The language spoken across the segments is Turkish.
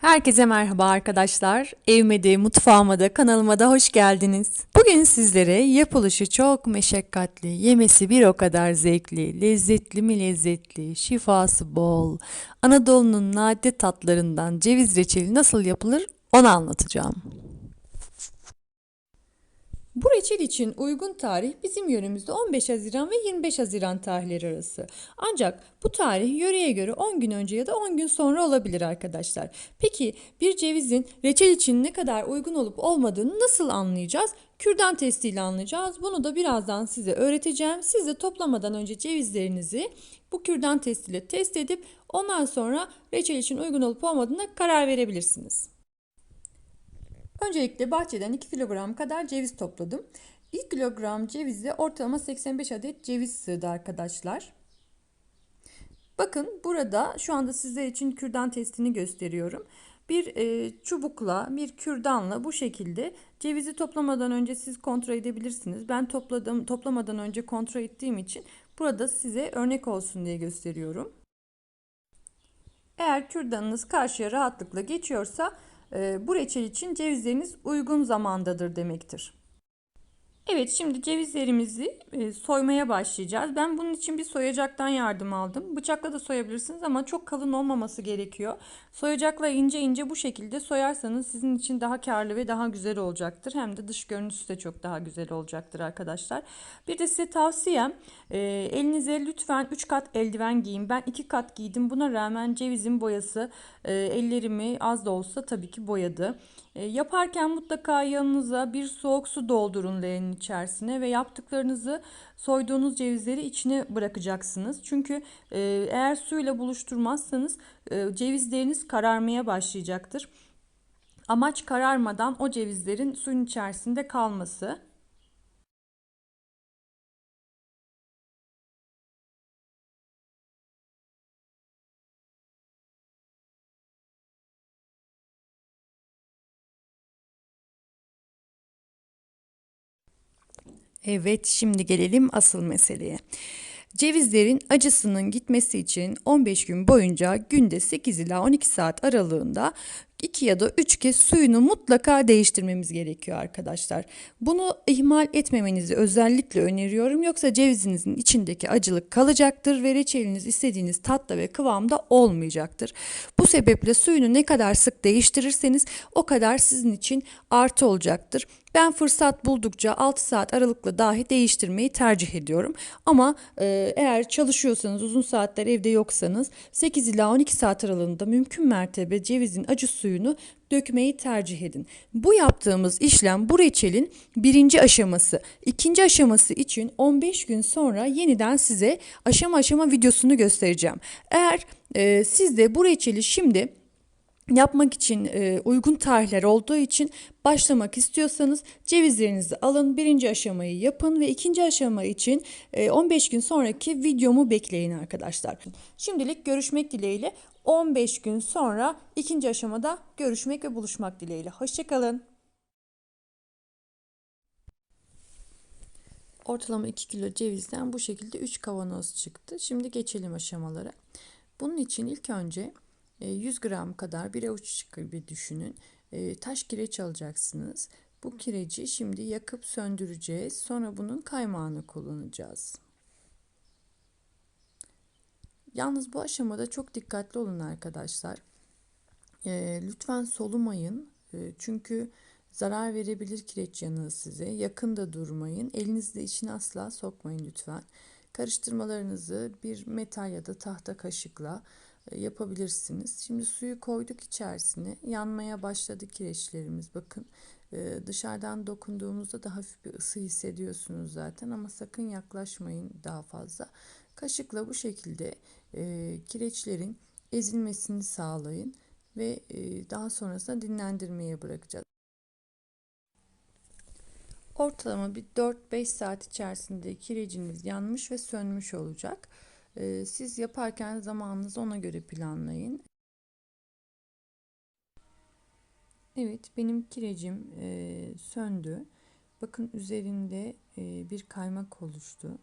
Herkese merhaba arkadaşlar. Evime de mutfağıma da kanalıma da hoş geldiniz. Bugün sizlere yapılışı çok meşakkatli, yemesi bir o kadar zevkli, lezzetli mi lezzetli, şifası bol, Anadolu'nun nadide tatlarından ceviz reçeli nasıl yapılır onu anlatacağım. Bu reçel için uygun tarih bizim yöremizde 15 Haziran ve 25 Haziran tarihleri arası. Ancak bu tarih yöreye göre 10 gün önce ya da 10 gün sonra olabilir arkadaşlar. Peki bir cevizin reçel için ne kadar uygun olup olmadığını nasıl anlayacağız? Kürdan testiyle anlayacağız. Bunu da birazdan size öğreteceğim. Siz de toplamadan önce cevizlerinizi bu kürdan testiyle test edip ondan sonra reçel için uygun olup olmadığına karar verebilirsiniz. Öncelikle bahçeden 2 kilogram kadar ceviz topladım. 1 kilogram cevize ortalama 85 adet ceviz sığdı arkadaşlar. Bakın burada şu anda sizler için kürdan testini gösteriyorum. Bir e, çubukla, bir kürdanla bu şekilde cevizi toplamadan önce siz kontrol edebilirsiniz. Ben topladım, toplamadan önce kontrol ettiğim için burada size örnek olsun diye gösteriyorum. Eğer kürdanınız karşıya rahatlıkla geçiyorsa bu reçel için cevizleriniz uygun zamandadır demektir. Evet şimdi cevizlerimizi e, soymaya başlayacağız. Ben bunun için bir soyacaktan yardım aldım. Bıçakla da soyabilirsiniz ama çok kalın olmaması gerekiyor. Soyacakla ince ince bu şekilde soyarsanız sizin için daha karlı ve daha güzel olacaktır. Hem de dış görüntüsü de çok daha güzel olacaktır arkadaşlar. Bir de size tavsiyem e, elinize lütfen 3 kat eldiven giyin. Ben 2 kat giydim. Buna rağmen cevizin boyası e, ellerimi az da olsa tabii ki boyadı. Yaparken mutlaka yanınıza bir soğuk su doldurun leğenin içerisine ve yaptıklarınızı soyduğunuz cevizleri içine bırakacaksınız. Çünkü e, eğer suyla buluşturmazsanız e, cevizleriniz kararmaya başlayacaktır. Amaç kararmadan o cevizlerin suyun içerisinde kalması. Evet, şimdi gelelim asıl meseleye. Cevizlerin acısının gitmesi için 15 gün boyunca günde 8 ila 12 saat aralığında 2 ya da 3 kez suyunu mutlaka değiştirmemiz gerekiyor arkadaşlar. Bunu ihmal etmemenizi özellikle öneriyorum. Yoksa cevizinizin içindeki acılık kalacaktır ve reçeliniz istediğiniz tatta ve kıvamda olmayacaktır. Bu sebeple suyunu ne kadar sık değiştirirseniz o kadar sizin için artı olacaktır. Ben fırsat buldukça 6 saat aralıkla dahi değiştirmeyi tercih ediyorum. Ama e, eğer çalışıyorsanız uzun saatler evde yoksanız 8 ila 12 saat aralığında mümkün mertebe cevizin acı suyunu dökmeyi tercih edin. Bu yaptığımız işlem bu reçelin birinci aşaması. İkinci aşaması için 15 gün sonra yeniden size aşama aşama videosunu göstereceğim. Eğer e, siz de bu reçeli şimdi yapmak için e, uygun tarihler olduğu için başlamak istiyorsanız cevizlerinizi alın birinci aşamayı yapın ve ikinci aşama için e, 15 gün sonraki videomu bekleyin arkadaşlar. Şimdilik görüşmek dileğiyle 15 gün sonra ikinci aşamada görüşmek ve buluşmak dileğiyle. Hoşçakalın. Ortalama 2 kilo cevizden bu şekilde 3 kavanoz çıktı. Şimdi geçelim aşamalara. Bunun için ilk önce 100 e, gram kadar bir avuç gibi düşünün. E, taş kireç alacaksınız. Bu kireci şimdi yakıp söndüreceğiz. Sonra bunun kaymağını kullanacağız. Yalnız bu aşamada çok dikkatli olun arkadaşlar. E, lütfen solumayın. çünkü zarar verebilir kireç yanığı size. Yakında durmayın. Elinizle içine asla sokmayın lütfen. Karıştırmalarınızı bir metal ya da tahta kaşıkla e, yapabilirsiniz. Şimdi suyu koyduk içerisine. Yanmaya başladı kireçlerimiz. Bakın e, dışarıdan dokunduğumuzda da hafif bir ısı hissediyorsunuz zaten ama sakın yaklaşmayın daha fazla. Kaşıkla bu şekilde e, kireçlerin ezilmesini sağlayın ve daha sonrasında dinlendirmeye bırakacağız. Ortalama bir 4-5 saat içerisinde kireciniz yanmış ve sönmüş olacak. Ee, siz yaparken zamanınızı ona göre planlayın. Evet benim kirecim e, söndü. Bakın üzerinde e, bir kaymak oluştu.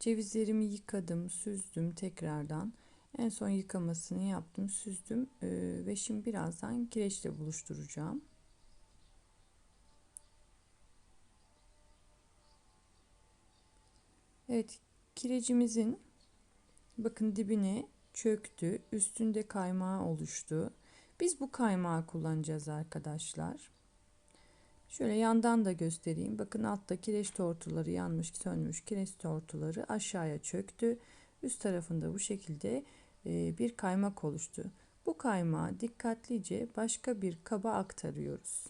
Cevizlerimi yıkadım, süzdüm tekrardan. En son yıkamasını yaptım, süzdüm ve şimdi birazdan kireçle buluşturacağım. Evet, kirecimizin bakın dibine çöktü, üstünde kaymağı oluştu. Biz bu kaymağı kullanacağız arkadaşlar. Şöyle yandan da göstereyim. Bakın altta kireç tortuları yanmış, sönmüş kireç tortuları aşağıya çöktü. Üst tarafında bu şekilde e, bir kaymak oluştu. Bu kaymağı dikkatlice başka bir kaba aktarıyoruz.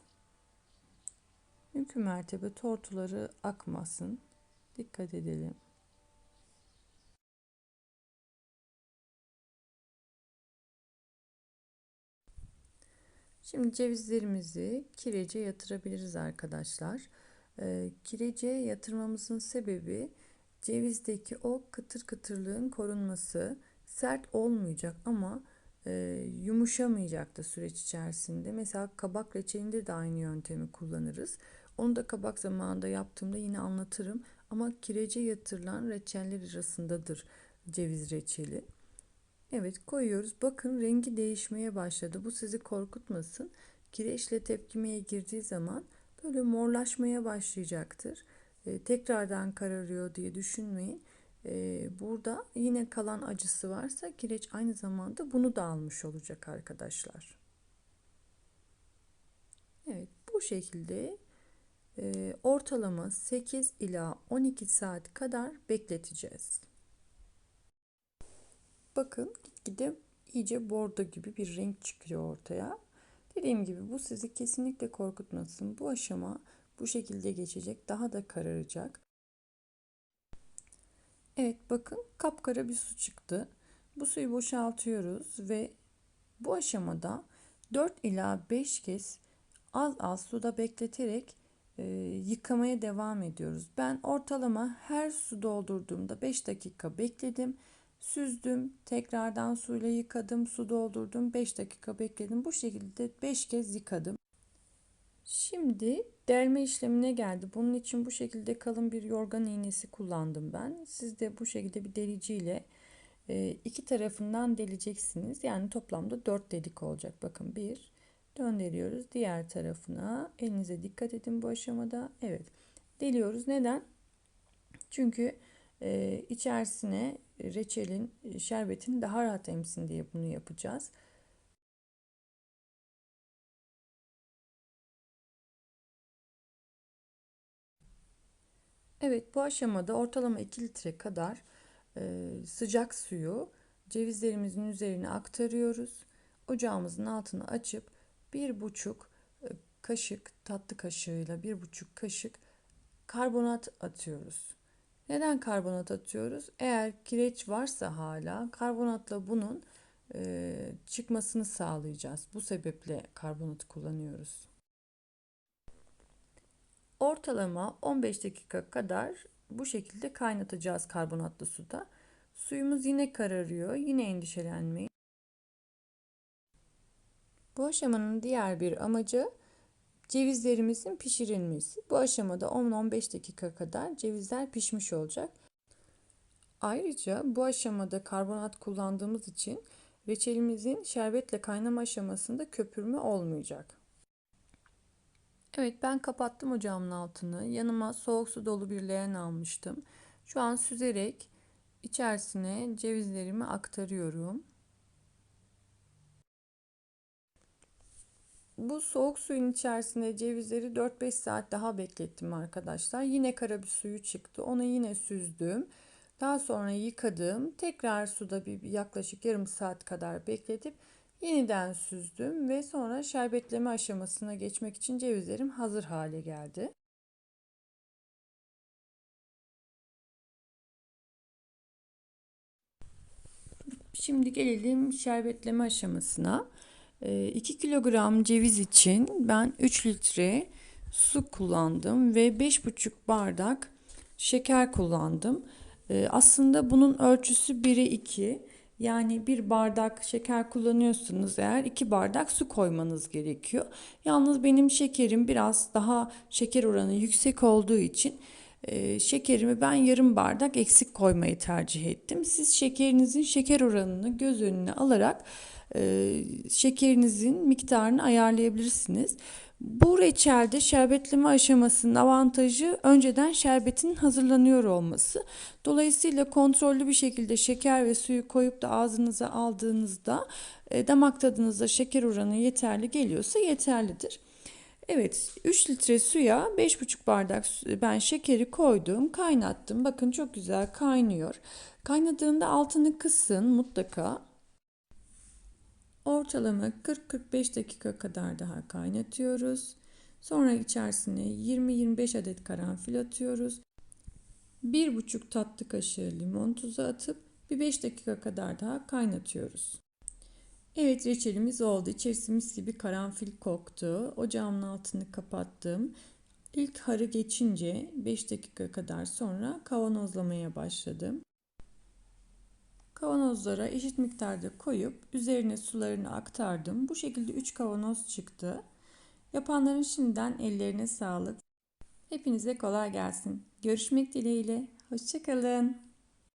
Mümkün mertebe tortuları akmasın. Dikkat edelim. Şimdi cevizlerimizi kirece yatırabiliriz arkadaşlar. Ee, kirece yatırmamızın sebebi cevizdeki o kıtır kıtırlığın korunması. Sert olmayacak ama e, yumuşamayacak da süreç içerisinde. Mesela kabak reçelinde de aynı yöntemi kullanırız. Onu da kabak zamanında yaptığımda yine anlatırım. Ama kirece yatırılan reçeller arasındadır ceviz reçeli. Evet koyuyoruz. Bakın rengi değişmeye başladı. Bu sizi korkutmasın. Kireçle tepkimeye girdiği zaman böyle morlaşmaya başlayacaktır. E, tekrardan kararıyor diye düşünmeyin. E, burada yine kalan acısı varsa kireç aynı zamanda bunu da almış olacak arkadaşlar. Evet bu şekilde e, ortalama 8 ila 12 saat kadar bekleteceğiz. Bakın gitgide iyice bordo gibi bir renk çıkıyor ortaya. Dediğim gibi bu sizi kesinlikle korkutmasın. Bu aşama bu şekilde geçecek. Daha da kararacak. Evet bakın kapkara bir su çıktı. Bu suyu boşaltıyoruz ve bu aşamada 4 ila 5 kez az az suda bekleterek e, yıkamaya devam ediyoruz. Ben ortalama her su doldurduğumda 5 dakika bekledim. Süzdüm, tekrardan suyla yıkadım, su doldurdum, 5 dakika bekledim. Bu şekilde 5 kez yıkadım. Şimdi delme işlemine geldi. Bunun için bu şekilde kalın bir yorgan iğnesi kullandım ben. Siz de bu şekilde bir deliciyle e, iki tarafından deleceksiniz. Yani toplamda 4 delik olacak. Bakın bir döndürüyoruz diğer tarafına. Elinize dikkat edin bu aşamada. Evet deliyoruz. Neden? Çünkü e, içerisine reçelin, şerbetin daha rahat emsin diye bunu yapacağız. Evet bu aşamada ortalama 2 litre kadar e, sıcak suyu cevizlerimizin üzerine aktarıyoruz. Ocağımızın altını açıp bir buçuk e, kaşık tatlı kaşığıyla bir buçuk kaşık karbonat atıyoruz. Neden karbonat atıyoruz? Eğer kireç varsa hala karbonatla bunun e, çıkmasını sağlayacağız. Bu sebeple karbonatı kullanıyoruz. Ortalama 15 dakika kadar bu şekilde kaynatacağız karbonatlı suda. Suyumuz yine kararıyor. Yine endişelenmeyin. Bu aşamanın diğer bir amacı cevizlerimizin pişirilmesi. Bu aşamada 10-15 dakika kadar cevizler pişmiş olacak. Ayrıca bu aşamada karbonat kullandığımız için reçelimizin şerbetle kaynama aşamasında köpürme olmayacak. Evet ben kapattım ocağımın altını. Yanıma soğuk su dolu bir leğen almıştım. Şu an süzerek içerisine cevizlerimi aktarıyorum. Bu soğuk suyun içerisinde cevizleri 4-5 saat daha beklettim arkadaşlar. Yine kara bir suyu çıktı. Onu yine süzdüm. Daha sonra yıkadım. Tekrar suda bir yaklaşık yarım saat kadar bekletip yeniden süzdüm ve sonra şerbetleme aşamasına geçmek için cevizlerim hazır hale geldi. Şimdi gelelim şerbetleme aşamasına. 2 ee, kilogram ceviz için ben 3 litre su kullandım ve 5,5 bardak şeker kullandım. Ee, aslında bunun ölçüsü 1'e 2. Yani bir bardak şeker kullanıyorsunuz eğer iki bardak su koymanız gerekiyor. Yalnız benim şekerim biraz daha şeker oranı yüksek olduğu için Ee, şekerimi ben yarım bardak eksik koymayı tercih ettim. Siz şekerinizin şeker oranını göz önüne alarak e, şekerinizin miktarını ayarlayabilirsiniz. Bu reçelde şerbetleme aşamasının avantajı önceden şerbetin hazırlanıyor olması. Dolayısıyla kontrollü bir şekilde şeker ve suyu koyup da ağzınıza aldığınızda e, damak tadınızda şeker oranı yeterli geliyorsa yeterlidir. Evet 3 litre suya 5,5 bardak ben şekeri koydum kaynattım. Bakın çok güzel kaynıyor. Kaynadığında altını kısın mutlaka. Ortalama 40-45 dakika kadar daha kaynatıyoruz. Sonra içerisine 20-25 adet karanfil atıyoruz. 1,5 tatlı kaşığı limon tuzu atıp bir 5 dakika kadar daha kaynatıyoruz. Evet reçelimiz oldu. İçerisi mis gibi karanfil koktu. Ocağımın altını kapattım. İlk harı geçince 5 dakika kadar sonra kavanozlamaya başladım. Kavanozlara eşit miktarda koyup üzerine sularını aktardım. Bu şekilde 3 kavanoz çıktı. Yapanların şimdiden ellerine sağlık. Hepinize kolay gelsin. Görüşmek dileğiyle. Hoşçakalın.